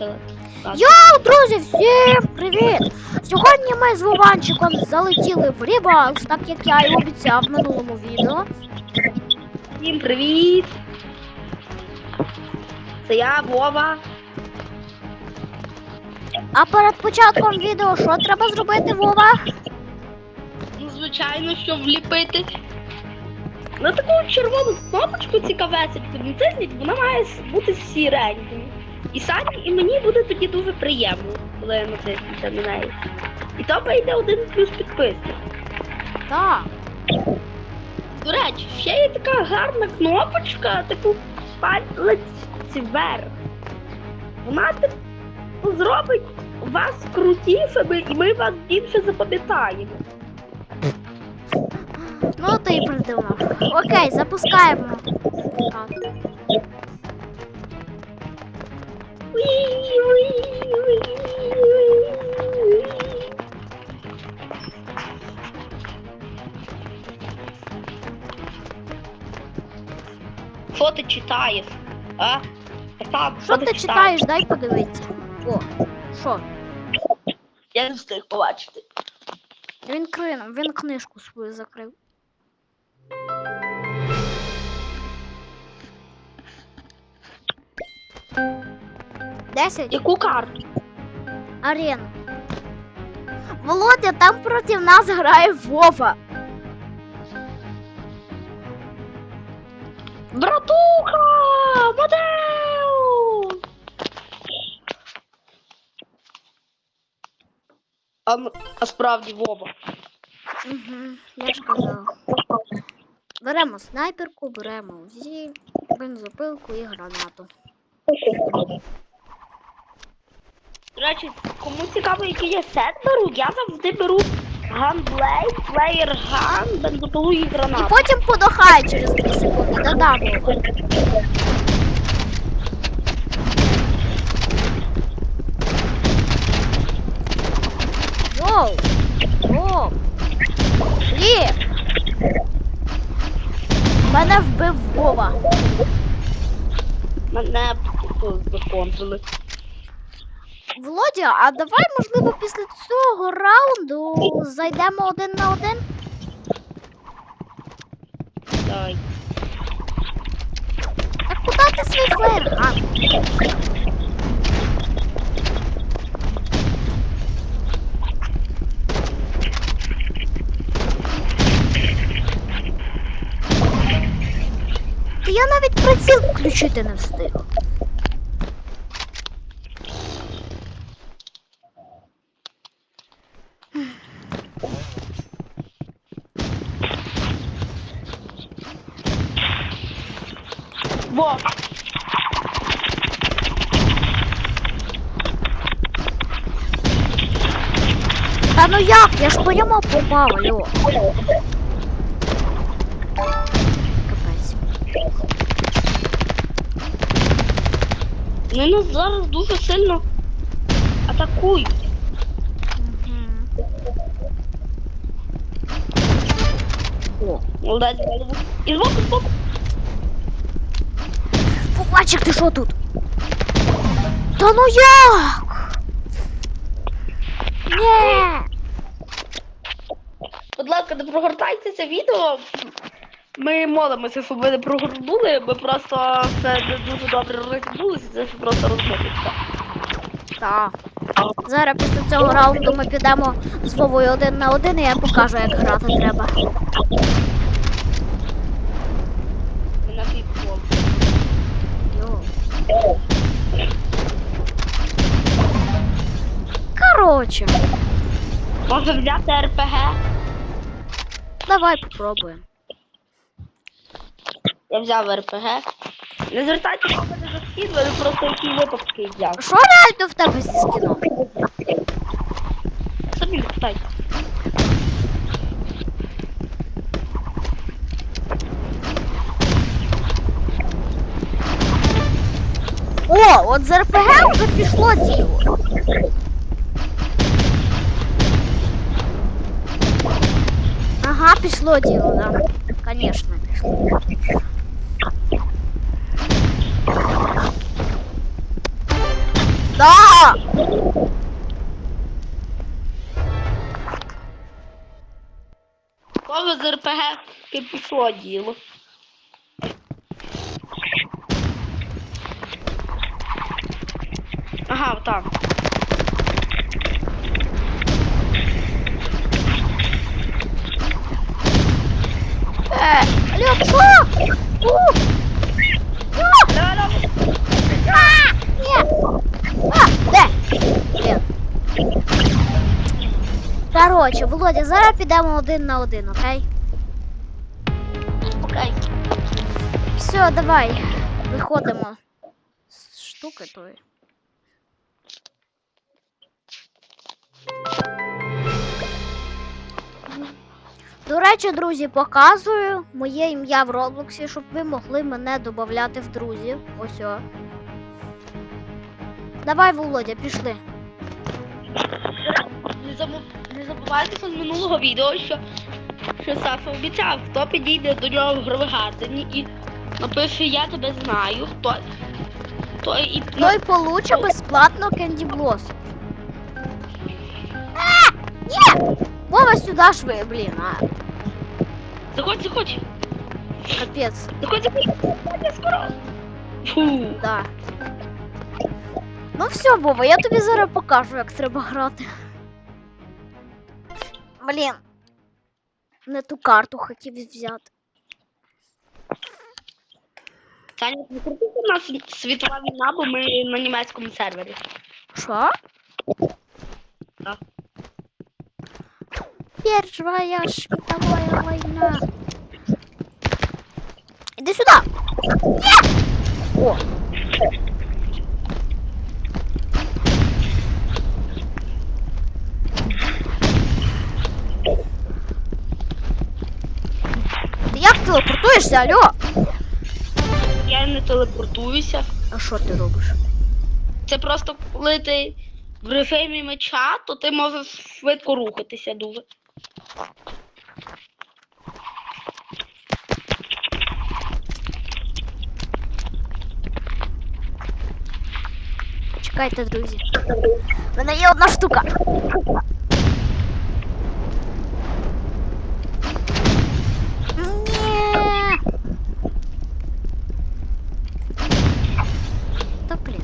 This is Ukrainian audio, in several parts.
почали. Йоу, друзі, всім привіт! Сьогодні ми з Вованчиком залетіли в Рібакс, так як я і обіцяв в минулому відео. Всім привіт! Це я, Вова. А перед початком відео що треба зробити, Вова? Ну, звичайно, що вліпити. На таку червону кнопочку цікавесеньку натисніть, вона має бути сіренькою. І самі, і мені буде тоді дуже приємно, коли я натиснуся на неї. І то вийде один плюс підписник. Так. До речі, ще є така гарна кнопочка, таку палець вверх. Вона типу, зробить вас крутішими і ми вас більше запам'ятаємо. Ну ти і придумав. Окей, запускаємо. Так. Що ти читаєш? А? Так, Що ти читаєш? Дай подивитися. О, що? Я не встиг побачити. Він кринув, він книжку свою закрив. Десять Яку карту? арен. Володя, там проти нас грає Вова. Братуха! Модел! А, а справді Вова. Угу, я ж казав. Беремо снайперку, беремо УЗІ, бензопилку і гранату. До речі, кому цікаво, який я сет беру, я завжди беру ганблейд, плеєр ган, бензопилу і І гранату. потім подохає через 3 секунди. Да-да, Воу! Воу! Фліп! Мене вбив Вова. Мене закончили. Володя, а давай, можливо, після цього раунду зайдемо один на один? Давай. Так куди ти свій флеєрган? Та я навіть приціл включити не встиг. Во! Та ну як? Я ж по ньому попав, алло. Капець. Вони нас зараз дуже сильно атакують. О, Молодець. І збоку, збоку. Вовачик, ти що тут? Та ну як? Ні. Ласка, не прогортайте це відео. Ми молимося, щоб ви не прогорнули, ми просто все не дуже добре розібнулися, це просто розмовиться. Так. Зараз після цього раунду ми підемо з Вовою один на один і я покажу, як грати треба. На твій. Йо. Короче, Може взяти РПГ? Давай попробуємо. Я взяв РПГ. Не звертайте на мене за скін, вони просто які випадки взяв. Що реально в тебе зі скіном? Самі не питайте. О, от з РПГ вже пішло діло. Ага, пішло діло, да. Конечно, пішло. Да! Кого з РПГ пішло діло. Ага, Так. Е, алло, що? У! А! Ні! А, де? Блін. Короче, Володя, зараз підемо один на один, окей? Окей. Все, давай. Виходимо з штуки тої. До речі, друзі, показую моє ім'я в Роблоксі, щоб ви могли мене додати в друзі. Ось о. Давай, Володя, пішли. Не, забу... не забувайте з минулого відео, що, що Саша обіцяв, хто підійде до нього в громадині і напише Я тебе знаю, хто. То і ну, Той получе безплатно Candy Blossom. А! Ні! Вова сюди шви, блін, а, заходь, заходь, капець, заходь, заходь, заходь, скоро. Фу. да. Ну все, Вова, я тобі зараз покажу, як треба грати. Блін. Не ту карту хотів взяти. Таня, не у нас світова війна, бо ми на німецькому сервері. Що? Так. Первая світовая война. Іди сюди. Ні! О. Ти як телепортуєшся, алло? Я не телепортуюся. А що ти робиш? Це просто коли ти в режимі меча, то ти можеш швидко рухатися дуже. Чекайте, друзі. У мене є одна штука. Ні. Та блін.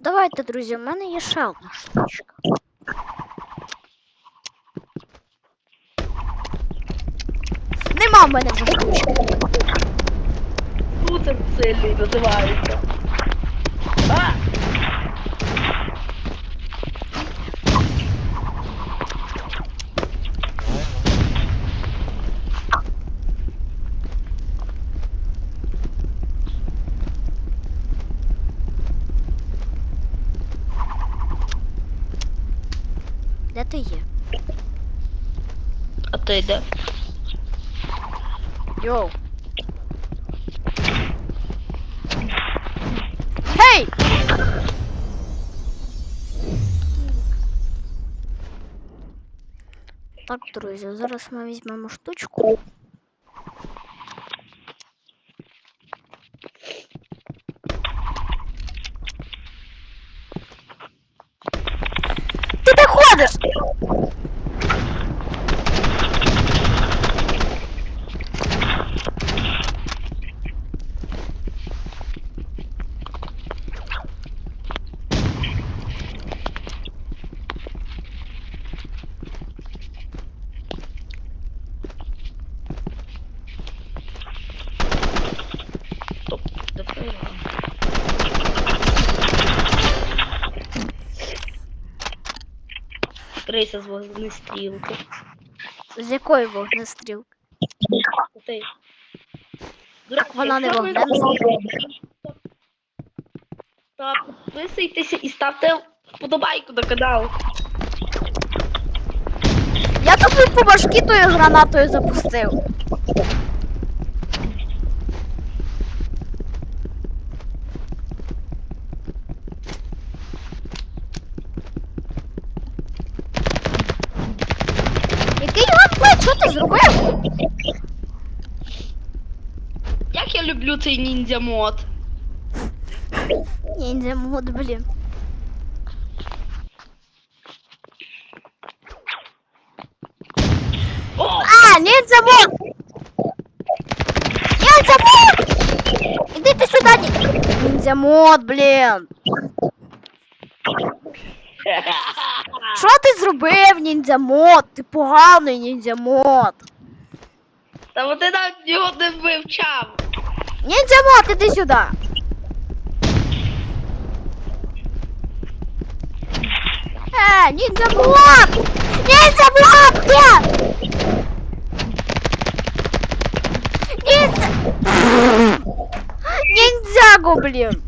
Давайте, друзі, в мене є ще штучка. Нема в мене вже штучки. Супер сильний називається. А ти де? Йоу. Гей! Так, друзі, зараз ми візьмемо штучку. Ти де Крися з вогнестрілки. З якої вогнестрілки? Ти. Так вона не вогнестрілка. зробите, підписуйтеся і ставте вподобайку до каналу. Я тобі по башки тою гранатою запустив. зробив? Як я люблю цей ніндзя мод. Ніндзя мод, блін. О! А, ніндзя мод! Ніндзя мод! Іди ти сюди! ні- Ніндзя мод, блін. Що ти зробив, ніндзя мод? Ти поганий ніндзя мод. Та от ти навіть його не вивчав. Ніндзя мод, іди сюди. Е, ніндзя мод! Ніндзя мод, де? Ніндзя... Ніндзяго, блін.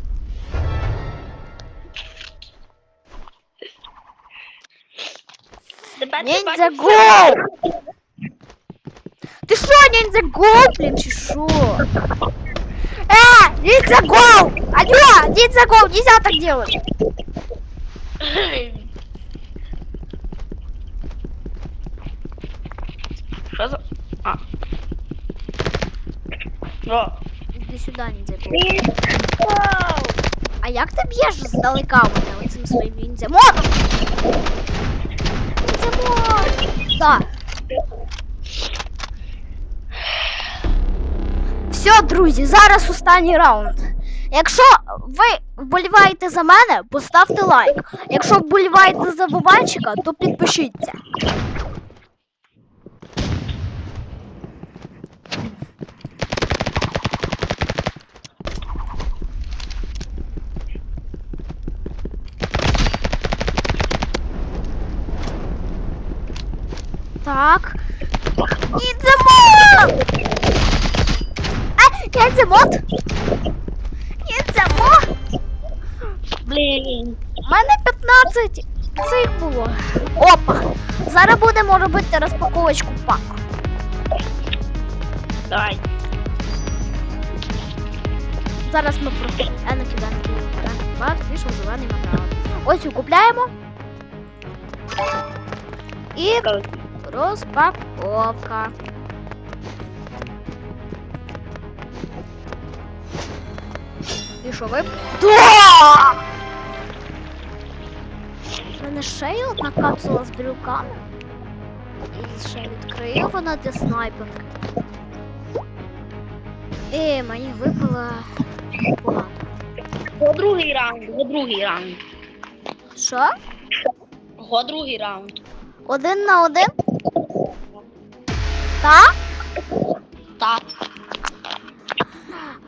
Тепер ти Ніндзя бачиш гоу! Ти що, ніндзя гоу, блін, чи що? Э, ніндзя гоу! Алло, ніндзя гоу, нельзя так делать. все. Що за... А. О. Іди сюди, ніндзя гоу. А як ти б'єш здалека мене оцим своїм ніндзя модом? Ніндзя мод! Так. Все, друзі, зараз останній раунд. Якщо ви вболіваєте за мене, поставте лайк. Якщо вболіваєте за бувальчика, то підпишіться. Так. Ніндзямод! А, ніндзямод! Ніндзямод! Блін. У мене 15 цих було. Опа! Зараз будемо робити розпаковочку паку. Давай. Зараз ми про Енекі Данки Бат, вийшов зелений матеріал. Ось цю купляємо. І розпаковка. І що ви? Да! У мене ще є одна капсула з брюками. І ще відкрию вона для снайперки. І мені випала погано. Го другий раунд, го другий раунд. Що? Го другий раунд. Один на один? Так? Так.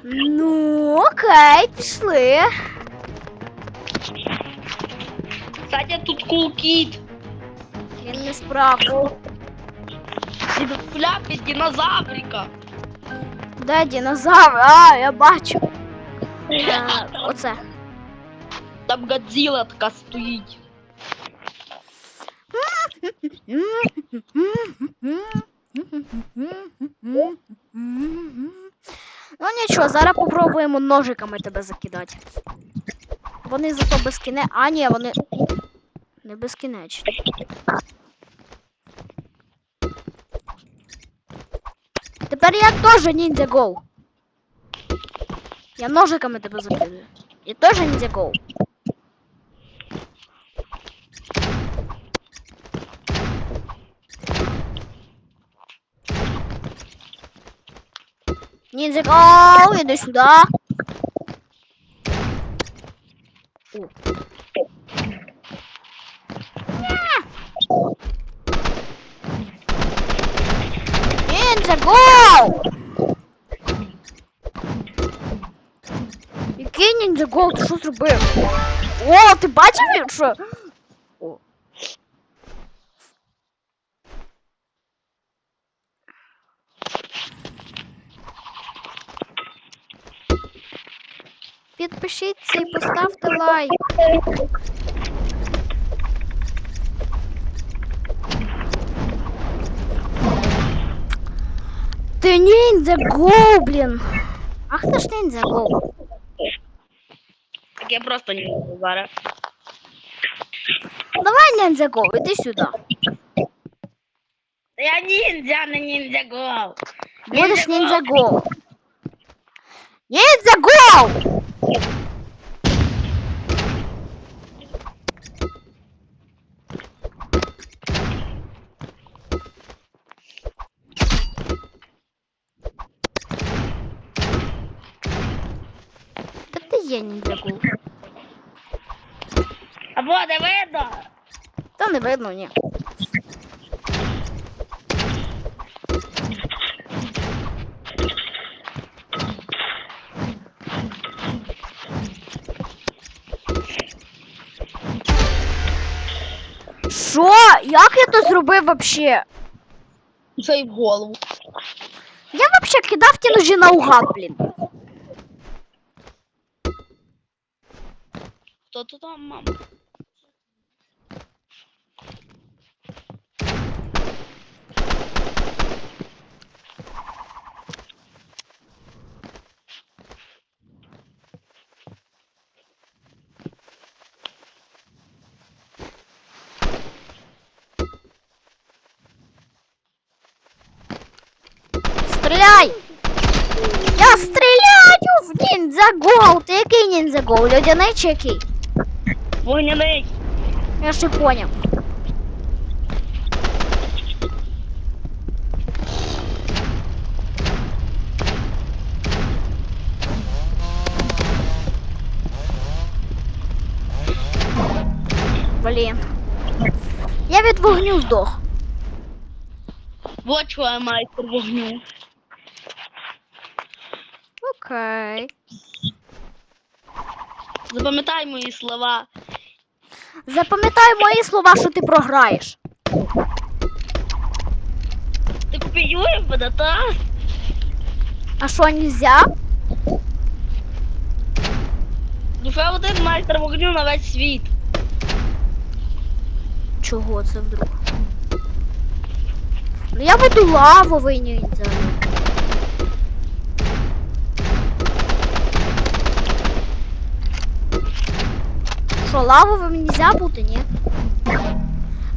Ну, окей, пішли. Кстати, тут кулкіт. Він не справді. Пляпи динозаврика. Де динозавр? А, я бачу. Е, оце. Там Годзilla така стоїть. Ну нічого, зараз попробуємо ножиками тебе закидати. Вони зато безкіне. А, ні, вони. Не безкінечні. Тепер я теж ніндзя гоу. Я ножиками тебе закидаю. Я теж ніндзя гоу. Ніндзя гоу, іди сюди. О. Ніндзя гоу! Який ніндзя гоу? Ти що зробив? О, ти бачив, що? О. Підпишіться і поставте лайк. Ти ніндзя гоблін. Ах ти ж ніндзя гоблін. Так я просто не можу зараз. Давай ніндзя гоу, іди сюди. Я ніндзя, не ніндзя гол. Будеш ніндзя гол. Ніндзя гол! Та ти є ніндзя гол. Або не видно. Та не видно, ні. Що? Як я то зробив вообще? Це й в голову. Я вообще кидав ті ножі наугад, блін. Хто тут там, мама? Стріляй! Я стріляю в ніндзя гол! Ти який ніндзя гол? Льодяний чи який? Вогняний. Я ще поняв. Блін. Я від вогню здох. Вот чого я майстер вогню. Окей. Запам'ятай мої слова. Запам'ятай мої слова, що ти програєш. Ти копіюєш мене, та? А що, нельзя? Душе один майстер вогню на весь світ. Чого це вдруг? Ну я буду лавовий ніндзя. Що, лавовим нельзя бути, ні?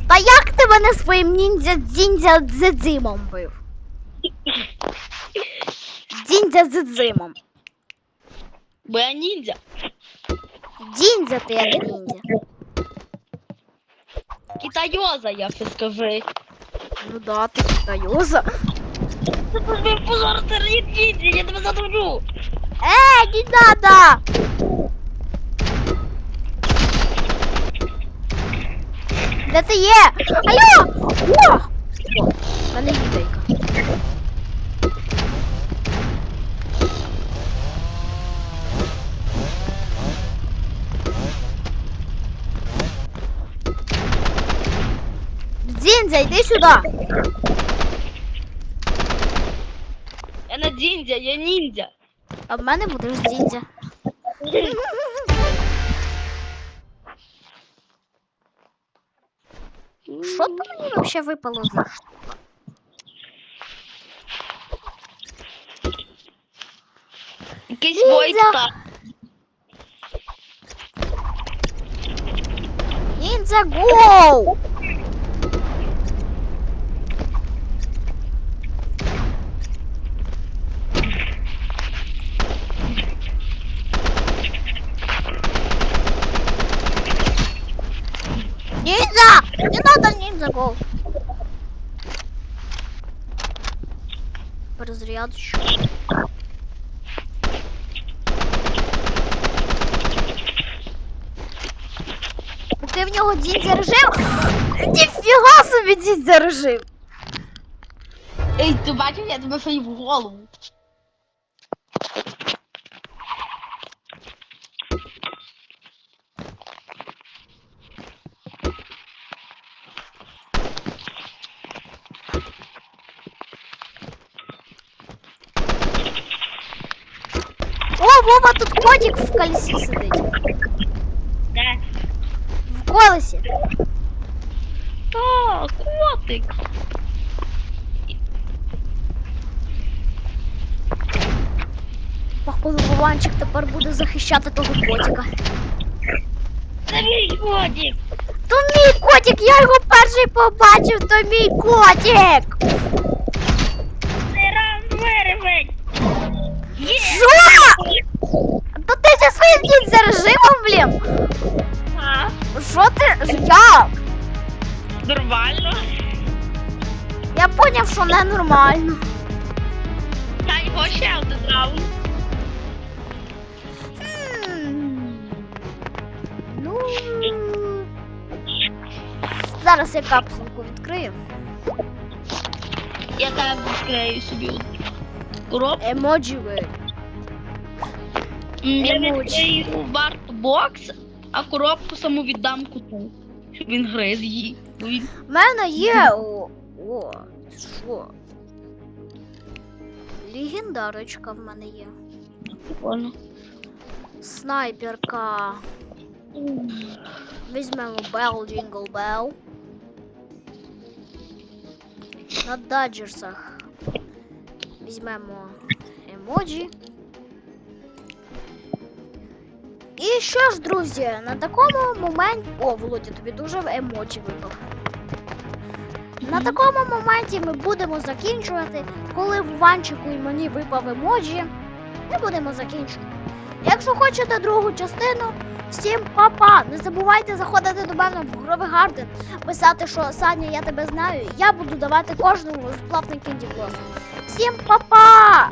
Та як ти мене своїм ніндзя дзіндзя дзидзимом бив? Дзіндзя дзидзимом. Бо я ніндзя. Діндзя ти як ніндзя. Китайоза, я все скажи. Ну да, ти китайоза. Ти позор, ти ніндзя, я тебе задумлю. Эй, не надо! Де ти є? Алло! О! В Мене відейка. Дзіндзя, йди сюди. Я не діндзя, я ніндзя. А в мене будеш дзіндзя. Що там мені вообще випало за штука? Якийсь Ніндзя. войт так. Ніндзя гоу! Ниндзя! Не надо ниндзя гоу! Разряд еще. Ти в нього дідзя режим? Ніфіга собі дідзя режим! Ей, ти бачив, я тебе ще й в голову. О, Вова, тут котик в колесі сидить. Де? В колесі. Та, котик. Походу, Вованчик тепер буде захищати того котика. Це мій котик. То мій котик, я його перший побачив, то мій котик! Нормально. Я поняв, що ненормально. Та його ще один раунд. Ну. Зараз я капсулку відкрию. Я там відкрию собі коробку. Емоджі ви. Я відкрию вартбокс, а коробку саму віддам коту. Щоб він гриз її. В мене є. О, о, що? Легендарочка в мене є. прикольно. Снайперка. Візьмемо Bell Jingle Bell. На даджерсах візьмемо емоджі. І що ж, друзі, на такому моменті. О, Володя, тобі дуже емоджі випав. На такому моменті ми будемо закінчувати. Коли в Ванчику і мені випав емоджі, ми будемо закінчувати. Якщо хочете другу частину, всім па-па! Не забувайте заходити до мене в Гровий Гарден, писати, що Саня, я тебе знаю. Я буду давати кожному безплатний кінді Всім па-па!